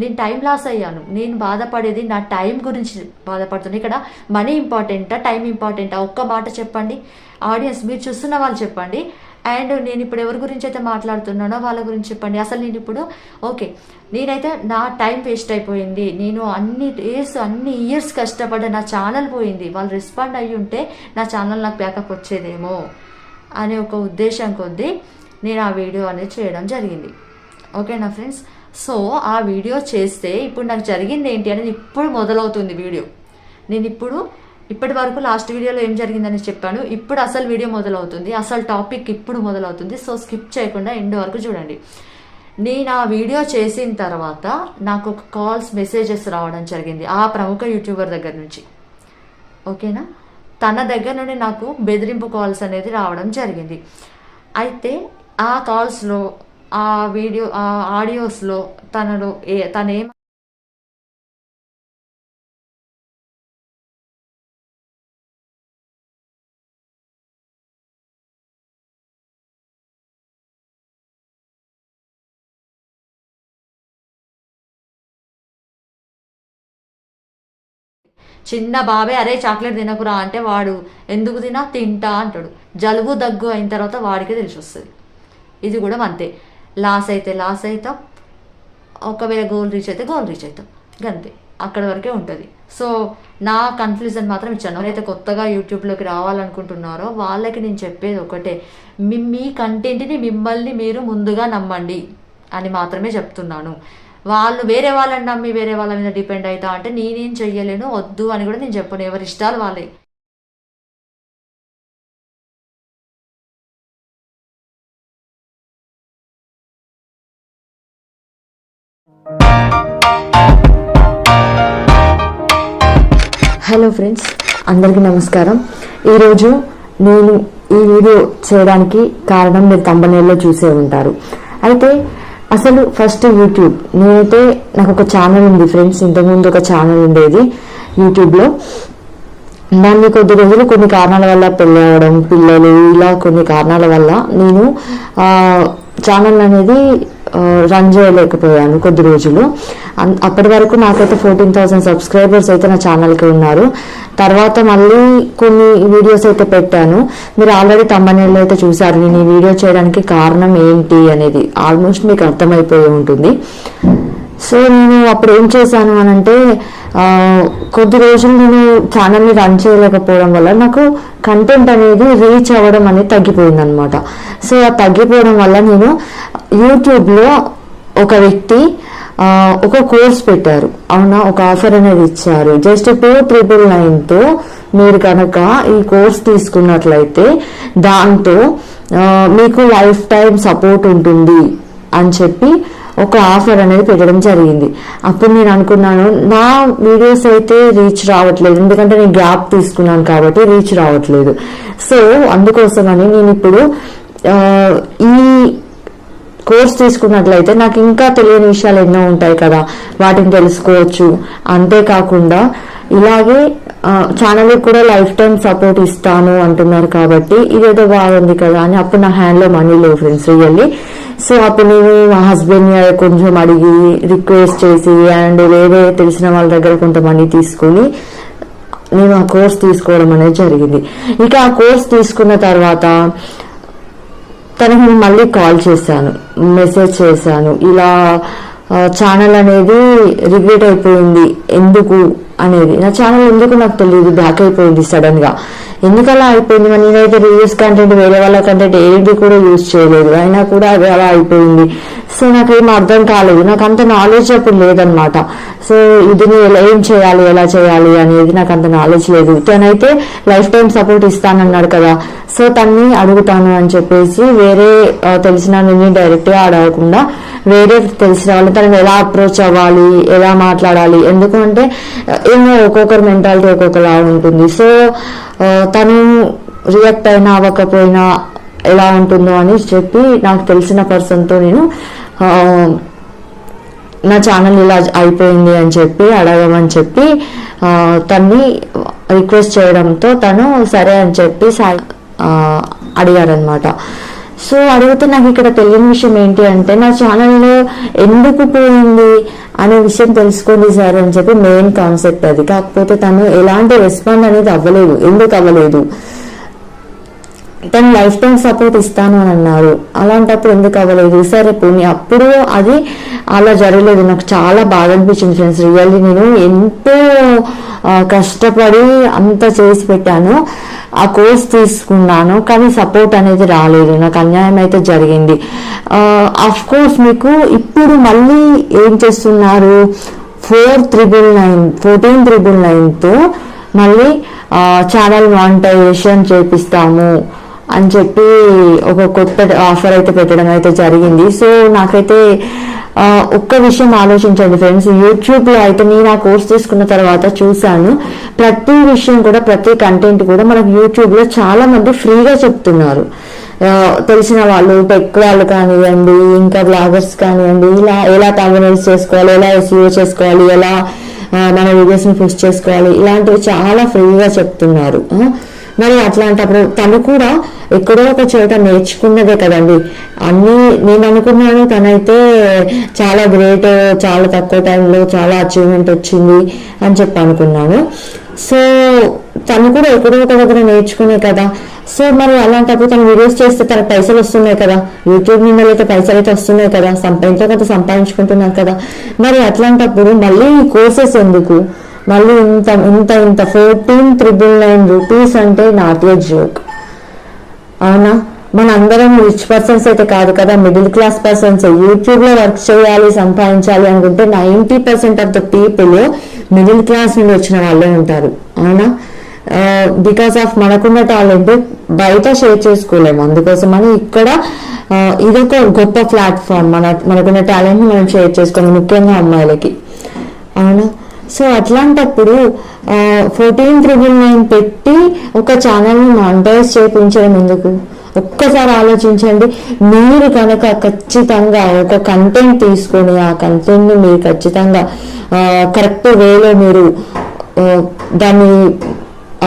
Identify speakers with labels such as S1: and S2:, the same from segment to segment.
S1: నేను time loss అయ్యాను. నేను బాధపడేది నా టైం గురించి బాధపడుతున్నాను ఇక్కడ మనీ ఇంపార్టెంటా టైం ఇంపార్టెంటా ఒక్క మాట చెప్పండి. ఆడియన్స్ మీరు చూస్తున్న వాళ్ళు చెప్పండి. అండ్ నేను ఇప్పుడు ఎవరి గురించి అయితే మాట్లాడుతున్నానో వాళ్ళ గురించి చెప్పండి. అసలు నేను ఇప్పుడు ఓకే. నేనైతే నా టైం వేస్ట్ అయిపోయింది. నేను అన్ని డేస్ అన్ని ఇయర్స్ కష్టపడ్డ నా ఛానల్ పోయింది. వాళ్ళు రెస్పాండ్ అయ్యి ఉంటే నా ఛానల్ నాకు బ్యాకప్ వచ్చేదేమో అనే ఒక ఉద్దేశం కొద్దీ నేను ఆ వీడియో అనేది చేయడం జరిగింది. ఓకేనా ఫ్రెండ్స్ సో ఆ వీడియో చేస్తే ఇప్పుడు నాకు జరిగింది ఏంటి అనేది ఇప్పుడు మొదలవుతుంది వీడియో. నేను ఇప్పుడు ఇప్పటి వరకు లాస్ట్ వీడియోలో ఏం జరిగిందని చెప్పాను. ఇప్పుడు అసలు వీడియో మొదలవుతుంది. అసలు టాపిక్ ఇప్పుడు మొదలవుతుంది. సో స్కిప్ చేయకుండా ఎండ్ వరకు చూడండి. నేను ఆ వీడియో చేసిన తర్వాత నాకు ఒక కాల్స్ మెసేజెస్ రావడం జరిగింది ఆ ప్రముఖ యూట్యూబర్ దగ్గర నుంచి. ఓకేనా? తన దగ్గర నుండి నాకు బెదిరింపు కాల్స్ అనేది రావడం జరిగింది. అయితే ఆ కాల్స్లో ఆ వీడియో ఆ ఆడియోస్లో తనలో ఏ తనేం చిన్న బాబే అరే చాక్లెట్ తినకురా అంటే వాడు ఎందుకు తినా తింటా అంటాడు. జలుబు దగ్గు అయిన తర్వాత వాడికే తెలిసి వస్తుంది ఇది కూడా అంతే. లాస్ అయితే లాస్ అవుతాం ఒకవేళ గోల్ రీచ్ అయితే గోల్ రీచ్ అవుతాం. గంతే అక్కడ వరకే ఉంటుంది. సో నా కన్ఫ్యూజన్ మాత్రం ఇచ్చాను. ఎవరైతే కొత్తగా యూట్యూబ్లోకి రావాలనుకుంటున్నారో వాళ్ళకి నేను చెప్పేది ఒకటే మీ మీ కంటెంట్ని మిమ్మల్ని మీరు ముందుగా నమ్మండి అని మాత్రమే చెప్తున్నాను. వాళ్ళు వేరే వాళ్ళని నమ్మి వేరే వాళ్ళ మీద డిపెండ్ అవుతా అంటే నేనేం చెయ్యలేను వద్దు అని కూడా నేను చెప్పను. ఎవరి ఇష్టాలు వాళ్ళే.
S2: హలో ఫ్రెండ్స్ అందరికీ నమస్కారం. ఈరోజు నేను ఈ వీడియో చేయడానికి కారణం మీరు తంబనేల్లో చూసే ఉంటారు. అయితే అసలు ఫస్ట్ యూట్యూబ్ నేనైతే నాకు ఒక ఛానల్ ఉంది ఫ్రెండ్స్ ఇంతకుముందు ఒక ఛానల్ ఉండేది యూట్యూబ్లో దాన్ని కొద్ది రోజులు కొన్ని కారణాల వల్ల పెళ్ళి అవ్వడం పిల్లలు ఇలా కొన్ని కారణాల వల్ల నేను ఛానల్ అనేది రన్ చేయలేకపోయాను కొద్ది రోజులు. అప్పటి వరకు నాకైతే ఫోర్టీన్ థౌసండ్ సబ్స్క్రైబర్స్ అయితే నా ఛానల్కి ఉన్నారు. తర్వాత మళ్ళీ కొన్ని వీడియోస్ అయితే పెట్టాను. మీరు ఆల్రెడీ తమ్మనేళ్ళు అయితే చూసారు నేను ఈ వీడియో చేయడానికి కారణం ఏంటి అనేది ఆల్మోస్ట్ మీకు అర్థమైపోయి ఉంటుంది. సో నేను అప్పుడు ఏం చేశాను అని అంటే కొద్ది రోజులు నేను ఛానల్ని రన్ చేయలేకపోవడం వల్ల నాకు కంటెంట్ అనేది రీచ్ అవ్వడం అనేది తగ్గిపోయింది అనమాట సో ఆ తగ్గిపోవడం వల్ల నేను యూట్యూబ్లో ఒక వ్యక్తి ఒక కోర్స్ పెట్టారు. అవునా? ఒక ఆఫర్ అనేది ఇచ్చారు. జస్ట్ టూ ట్రిపుల్ నైన్తో మీరు కనుక ఈ కోర్స్ తీసుకున్నట్లయితే దాంతో మీకు లైఫ్ టైం సపోర్ట్ ఉంటుంది అని చెప్పి ఒక ఆఫర్ అనేది పెట్టడం జరిగింది. అప్పుడు నేను అనుకున్నాను నా వీడియోస్ అయితే రీచ్ రావట్లేదు. ఎందుకంటే నేను గ్యాప్ తీసుకున్నాను కాబట్టి రీచ్ రావట్లేదు. సో అందుకోసమని నేను ఇప్పుడు ఈ కోర్స్ తీసుకున్నట్లయితే నాకు ఇంకా తెలియని విషయాలు ఎన్నో ఉంటాయి కదా. వాటిని తెలుసుకోవచ్చు. అంతేకాకుండా ఇలాగే ఛానల్ కూడా లైఫ్ టైం సపోర్ట్ ఇస్తాను అంటున్నారు కాబట్టి ఇదేదో బాగుంది కదా అని అప్పుడు నా హ్యాండ్లో మనీ లేవు ఫ్రెండ్స్ రియల్లీ. సో అప్పుడు నేను మా హస్బెండ్ కొంచెం అడిగి రిక్వెస్ట్ చేసి అండ్ వేరే తెలిసిన వాళ్ళ దగ్గర కొంత మనీ తీసుకొని నేను ఆ కోర్స్ తీసుకోవడం అనేది జరిగింది. ఇక ఆ కోర్స్ తీసుకున్న తర్వాత తనకు మళ్ళీ కాల్ చేశాను. మెసేజ్ చేశాను. ఇలా ఛానల్ అనేది రిగ్రెట్ అయిపోయింది. ఎందుకు అనేది. నా ఛానల్ ఎందుకు నాకు తెలియదు బ్యాక్ అయిపోయింది సడన్గా. ఎందుకలా అయిపోయింది? మరి నేనైతే రివ్యూస్ కంటెంట్ వేరే వాళ్ళ కంటెంట్ ఏది కూడా యూజ్ చేయలేదు. అయినా కూడా అది అలా అయిపోయింది. సో నాకు అర్థం కాలేదు. నాకు అంత నాలెడ్జ్ అప్పుడు లేదనమాట సో ఇది నేను ఎలా ఏం చేయాలి ఎలా చేయాలి అనేది నాకు అంత నాలెడ్జ్ లేదు. తనైతే లైఫ్ టైం సపోర్ట్ ఇస్తానన్నాడు కదా. సో తన్ని అడుగుతాను అని చెప్పేసి వేరే తెలిసిన వాళ్ళని డైరెక్ట్గా అడగకుండా వేరే తెలిసిన వాళ్ళు తనని ఎలా అప్రోచ్ అవ్వాలి ఎలా మాట్లాడాలి ఎందుకంటే ఏమో ఒక్కొక్కరు మెంటాలిటీ ఒక్కొక్కలా ఉంటుంది. సో తను రియాక్ట్ అయినా అవ్వకపోయినా ఎలా ఉంటుందో అని చెప్పి నాకు తెలిసిన పర్సన్తో నేను నా ఛానల్ ఇలా అయిపోయింది అని చెప్పి అడగమని చెప్పి తన్ని రిక్వెస్ట్ చేయడంతో తను సరే అని చెప్పి అడిగారనమాట సో అడిగితే నాకు ఇక్కడ తెలియని విషయం ఏంటి అంటే నా ఛానల్లో ఎందుకు పోయింది అనే విషయం తెలుసుకోండి సార్ అని చెప్పి మెయిన్ కాన్సెప్ట్ అది. కాకపోతే తను ఎలాంటి రెస్పాండ్ అనేది అవ్వలేదు. ఎందుకు అవ్వలేదు? తను లైఫ్ టైం సపోర్ట్ ఇస్తాను అని అన్నారు. అలాంటప్పుడు ఎందుకు అవ్వలేదు? సరే పోనీ అప్పుడు అది అలా జరగలేదు. నాకు చాలా బాధ అనిపించింది ఫ్రెండ్స్ రియల్లీ నేను ఎంతో కష్టపడి అంత చేసి పెట్టాను. ఆ కోర్స్ తీసుకున్నాను కానీ సపోర్ట్ అనేది రాలేదు. నాకు అన్యాయం అయితే జరిగింది. అఫ్ కోర్స్ మీకు ఇప్పుడు మళ్ళీ ఏం చేస్తున్నారు? Four triple nine fourteen triple నైన్తో మళ్ళీ ఛానల్ మానిటైజేషన్ చేపిస్తాము. అని చెప్పి ఒక కొత్త ఆఫర్ అయితే పెట్టడం అయితే జరిగింది. సో నాకైతే ఒక్క విషయం ఆలోచించండి ఫ్రెండ్స్ యూట్యూబ్లో అయితే నేను ఆ కోర్స్ తీసుకున్న తర్వాత చూశాను. ప్రతి విషయం కూడా ప్రతి కంటెంట్ కూడా మనకు యూట్యూబ్లో చాలామంది చాలా మంది ఫ్రీగా చెప్తున్నారు తెలిసిన వాళ్ళు టెక్ వాళ్ళు కానివ్వండి ఇంకా బ్లాగర్స్ కానివ్వండి ఇలా ఎలా తాగునీస్ చేసుకోవాలి ఎలా ఎస్యూ చేసుకోవాలి ఎలా మన వీడియోస్ని ఫిక్స్ పుష్ చేసుకోవాలి ఇలాంటివి చాలా ఫ్రీగా చెప్తున్నారు. మరి అట్లాంటప్పుడు తను కూడా ఎక్కడో ఒక చోట నేర్చుకున్నదే కదండి. అన్ని నేను అనుకున్నాను తనైతే చాలా గ్రేట్ చాలా తక్కువ టైంలో చాలా అచీవ్మెంట్ వచ్చింది అని చెప్పి అనుకున్నాను. సో తను కూడా ఎక్కడో ఒక దగ్గర నేర్చుకునే కదా. సో మరి అలాంటప్పుడు తను వీడియోస్ చేస్తే తన పైసలు వస్తున్నాయి కదా. యూట్యూబ్ మీద అయితే పైసలు అయితే వస్తున్నాయి కదా. సంపా ఎంతో కొంత సంపాదించుకుంటున్నారు కదా. మరి అట్లాంటప్పుడు మళ్ళీ కోర్సెస్ ఎందుకు? మళ్ళీ ఇంత ఇంత ఇంత ఫోర్టీన్ త్రిబుల్ నైన్ రూపీస్ అంటే నాట్ ఏ జోక్ అవునా? మన అందరం రిచ్ పర్సన్స్ అయితే కాదు కదా మిడిల్ క్లాస్ పర్సన్స్ యూట్యూబ్లో వర్క్ చేయాలి సంపాదించాలి అనుకుంటే ninety percent of the people middle class నుండి వచ్చిన వాళ్ళే ఉంటారు. అవునా? బికాస్ ఆఫ్ మనకున్న టాలెంట్ బయట షేర్ చేసుకోలేము. అందుకోసమని ఇక్కడ ఇదొక గొప్ప ప్లాట్ఫామ్ మన మనకున్న టాలెంట్ మనం షేర్ చేసుకోవాలి ముఖ్యంగా అమ్మాయిలకి. అవునా? సో అట్లాంటప్పుడు ఫోర్టీన్ త్రిబుల్ నైన్ పెట్టి ఒక ఛానల్ని మానిటైజ్ చేయించడం ఎందుకు? ఒక్కసారి ఆలోచించండి. మీరు కనుక ఖచ్చితంగా ఒక కంటెంట్ తీసుకొని ఆ కంటెంట్ని మీరు ఖచ్చితంగా కరెక్ట్ వేలో మీరు దాన్ని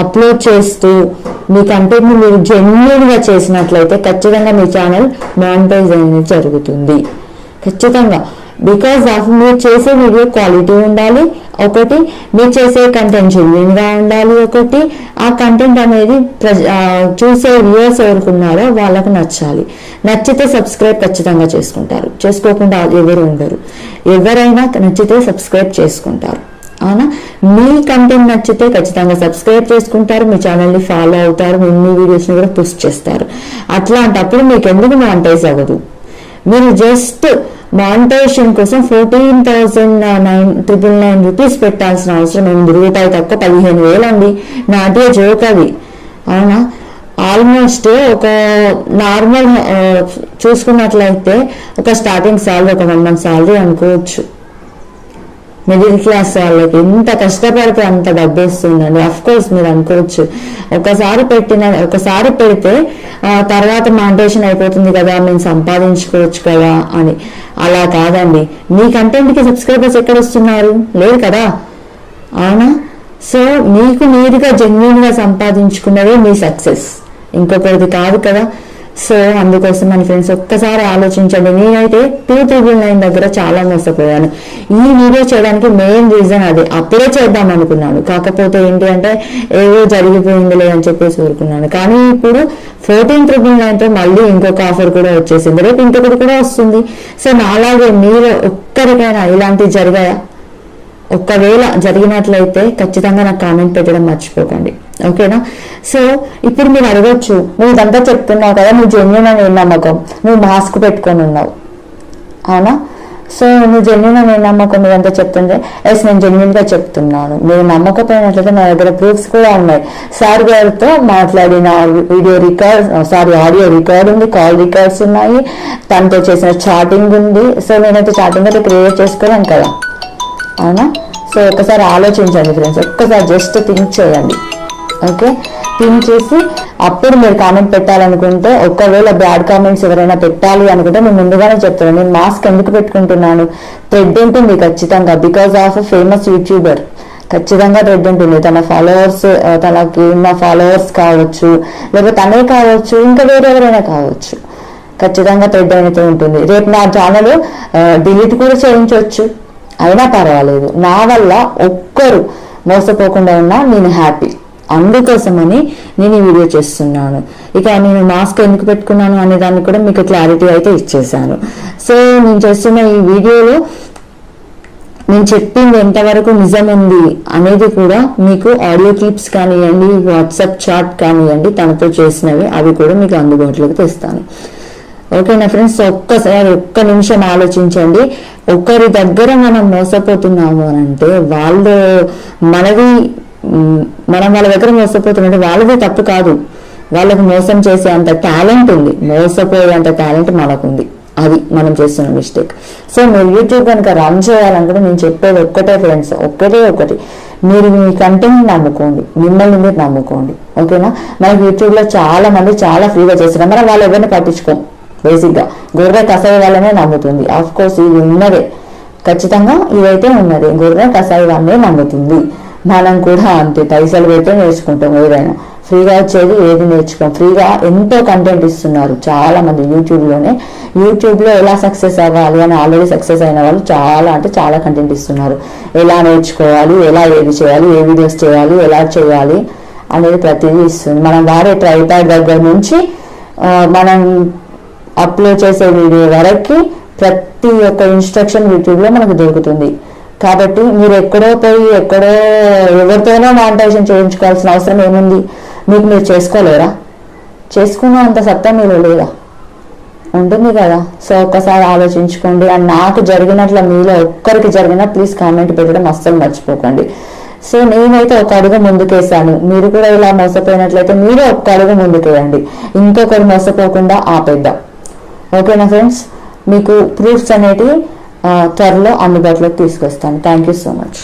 S2: అప్లోడ్ చేస్తూ మీ కంటెంట్ని మీరు జెన్యున్గా చేసినట్లయితే ఖచ్చితంగా మీ ఛానల్ మానిటైజ్ అనేది జరుగుతుంది. ఖచ్చితంగా. బికాస్ ఆఫ్ మీరు చేసే వీడియో క్వాలిటీ ఉండాలి ఒకటి మీరు చేసే కంటెంట్ జెన్యున్ ఉండాలి ఒకటి ఆ కంటెంట్ అనేది ప్రజ- ఆ, చూసే వ్యూవర్స్ ఎవరుకున్నారో వాళ్ళకు నచ్చాలి. నచ్చితే సబ్స్క్రైబ్ ఖచ్చితంగా చేసుకుంటారు. చేసుకోకుండా ఎవరు ఉండరు. ఎవరైనా నచ్చితే సబ్స్క్రైబ్ చేసుకుంటారు. అవునా? మీ కంటెంట్ నచ్చితే ఖచ్చితంగా సబ్స్క్రైబ్ చేసుకుంటారు మీ ఛానల్ని ఫాలో అవుతారు మీ మీ వీడియోస్ని కూడా పుష్ చేస్తారు. అట్లాంటప్పుడు మీకు ఎందుకు మానిటైజ్ అవ్వదు? మీరు జస్ట్ మానిటైజేషన్ కోసం fourteen thousand nine triple nine rupees పెట్టాల్సిన అవసరం ఏమి? రూపాయి తక్కువ పదిహేను వేలు అండి నాటే జోక్ అది. అవునా? ఆల్మోస్ట్ ఒక నార్మల్ చూసుకున్నట్లయితే ఒక స్టార్టింగ్ శాలరీ ఒక వన్ మంత్ శాలరీ అనుకోవచ్చు. మిడిల్ క్లాస్ వాళ్ళకి ఎంత కష్టపడితే అంత డబ్బు వస్తుందండి అఫ్ కోర్స్ మీరు అనుకోవచ్చు. ఒకసారి పెట్టిన ఒకసారి పెడితే తర్వాత మాంటేషన్ అయిపోతుంది కదా మేము సంపాదించుకోవచ్చు కదా అని. అలా కాదండి. మీ కంటెంట్కి సబ్స్క్రైబర్స్ ఎక్కడ వస్తున్నారు లేదు కదా? అవునా? సో మీకు మీరుగా జెన్యున్గా సంపాదించుకున్నదే మీ సక్సెస్ ఇంకొకరిది కాదు కదా. సో అందుకోసం మన ఫ్రెండ్స్ ఒక్కసారి ఆలోచించండి. నేనైతే టూ త్రిబుల్ నైన్ దగ్గర చాలా మోసపోయాను. ఈ వీడియో చేయడానికి మెయిన్ రీజన్ అది. అప్పుడే చేద్దాం అనుకున్నాను. కాకపోతే ఏంటి అంటే ఏదో జరిగిపోయిందిలే అని చెప్పేసి ఊరుకున్నాను. కానీ ఇప్పుడు ఫోర్టీన్ త్రిబుల్ నైన్తో మళ్ళీ ఇంకొక ఆఫర్ కూడా వచ్చేసింది. రేపు ఇంకొకటి కూడా వస్తుంది. సో నాలాగే మీరు ఒక్కరికైనా ఇలాంటివి జరిగాయా? ఒకవేళ జరిగినట్లయితే ఖచ్చితంగా నాకు కామెంట్ పెట్టడం మర్చిపోకండి. ఓకేనా? సో ఇప్పుడు మీరు అడగచ్చు నువ్వు ఇదంతా చెప్తున్నావు కదా నువ్వు జెన్యున్ అని నమ్మకం? నువ్వు మాస్క్ పెట్టుకొని ఉన్నావు. అవునా? సో నువ్వు జెన్యున్ అని ఏం నమ్మకం? ఇదంతా చెప్తుంటే ఎస్ నేను జెన్యున్గా చెప్తున్నాను. మీరు నమ్మకపోయినట్లయితే నా దగ్గర ప్రూఫ్స్ కూడా ఉన్నాయి. సార్ గారితో మాట్లాడిన video record sorry audio record ఉంది కాల్ రికార్డ్స్ ఉన్నాయి. తనతో చేసిన చాటింగ్ ఉంది. సో నేనైతే చాటింగ్ అయితే క్రియేట్ చేసుకోలేను కదా. అవునా? సో ఒకసారి ఆలోచించండి ఫ్రెండ్స్ ఒక్కసారి జస్ట్ థింక్ చేయండి. ఓకే థింక్ చేసి అప్పుడు మీరు కామెంట్ పెట్టాలనుకుంటే ఒకవేళ బ్యాడ్ కామెంట్స్ ఎవరైనా పెట్టాలి అనుకుంటే నేను ముందుగానే చెప్తాను నేను మాస్క్ ఎందుకు పెట్టుకుంటున్నాను? థ్రెడ్ ఉంటుంది ఖచ్చితంగా. బికాస్ ఆఫ్ ఫేమస్ యూట్యూబర్ ఖచ్చితంగా థ్రెడ్ ఉంటుంది. తన ఫాలోవర్స్ తనకి ఉన్న ఫాలోవర్స్ కావచ్చు లేకపోతే తనే కావచ్చు ఇంకా వేరే ఎవరైనా కావచ్చు. ఖచ్చితంగా థ్రెడ్ అనేది ఉంటుంది. రేపు నా ఛానల్ డిలీట్ కూడా చేయించవచ్చు. అయినా పర్వాలేదు. నా వల్ల ఒక్కరు మోసపోకుండా ఉన్నా నేను హ్యాపీ. అందుకోసమని నేను ఈ వీడియో చేస్తున్నాను. ఇక నేను మాస్క్ ఎందుకు పెట్టుకున్నాను అనే దాన్ని కూడా మీకు క్లారిటీ అయితే ఇచ్చేసాను సో నేను చేస్తున్న ఈ వీడియోలో నేను చెప్పింది ఎంతవరకు నిజం ఉంది అనేది కూడా మీకు ఆడియో క్లిప్స్ కానివ్వండి వాట్సాప్ చాట్ కానివ్వండి తనతో చేసినవి అవి కూడా మీకు అందుబాటులోకి తెస్తాను. ఓకేనా ఫ్రెండ్స్? ఒక్కసారి ఒక్క నిమిషం ఆలోచించండి. ఒకరి దగ్గర మనం మోసపోతున్నాము అని అంటే వాళ్ళు మనది మనం వాళ్ళ దగ్గర మోసపోతున్నట్టు వాళ్ళది తప్పు కాదు. వాళ్ళకి మోసం చేసే అంత టాలెంట్ ఉంది. మోసపోయే అంత టాలెంట్ మనకుంది. అది మనం చేస్తున్న మిస్టేక్. సో మీరు యూట్యూబ్ కనుక రన్ చేయాలనుకుంటే నేను చెప్పేది ఒక్కటే ఫ్రెండ్స్ ఒక్కటే ఒకటి. మీరు మీ కంటెంట్ నమ్ముకోండి. మిమ్మల్ని మీరు నమ్ముకోండి. ఓకేనా? మనకి యూట్యూబ్లో చాలా మంది చాలా ఫ్రీగా చేస్తున్నారు. మనం వాళ్ళు ఎవరిని పట్టించుకోం? బేసిక్గా గొర్రె కసాయి వాళ్ళనే నమ్ముతుంది. ఆఫ్ కోర్స్ ఇది ఉన్నదే. ఖచ్చితంగా ఇదైతే ఉన్నది. గొర్రె కసాయి వాళ్ళనే నమ్ముతుంది. మనం కూడా అంతే. పైసలు పెడితే నేర్చుకుంటాం ఏదైనా. ఫ్రీగా వచ్చేది ఏది నేర్చుకోం. ఫ్రీగా ఎంతో కంటెంట్ ఇస్తున్నారు చాలా మంది యూట్యూబ్లోనే యూట్యూబ్లో ఎలా సక్సెస్ అవ్వాలి అని ఆల్రెడీ సక్సెస్ అయిన వాళ్ళు చాలా అంటే చాలా కంటెంట్ ఇస్తున్నారు. ఎలా నేర్చుకోవాలి? ఎలా ఏది చేయాలి? ఏ వీడియోస్ చేయాలి? ఎలా చేయాలి? అనేది ప్రతిదీ ఇస్తుంది. మనం వాడే ట్రైపాడ్ దగ్గర నుంచి మనం అప్లోడ్ చేసే వీడియో వరకు ప్రతి ఒక్క ఇన్స్ట్రక్షన్ యూట్యూబ్లో మనకు దొరుకుతుంది. కాబట్టి మీరు ఎక్కడో పోయి ఎక్కడో ఎవరితోనో మానిటైజేషన్ చేయించుకోవాల్సిన అవసరం ఏముంది? మీకు మీరు చేసుకోలేరా? చేసుకున్న అంత సత్తా మీరు లేదా? ఉంటుంది కదా. సో ఒక్కసారి ఆలోచించుకోండి. అండ్ నాకు జరిగినట్లు మీలో ఒక్కరికి జరిగినా ప్లీజ్ కామెంట్ పెట్టడం అస్సలు మర్చిపోకండి. సో నేనైతే ఒక అడుగు ముందుకేసాను మీరు కూడా ఇలా మోసపోయినట్లయితే మీరు ఒక్క అడుగు ముందుకేయండి. ఇంకొకరు మోసపోకుండా ఆపేద్దాం. ఓకేనా ఫ్రెండ్స్? మీకు ప్రూఫ్స్ అనేటివి త్వరలో అందుబాటులోకి తీసుకొస్తాను. Thank you so much.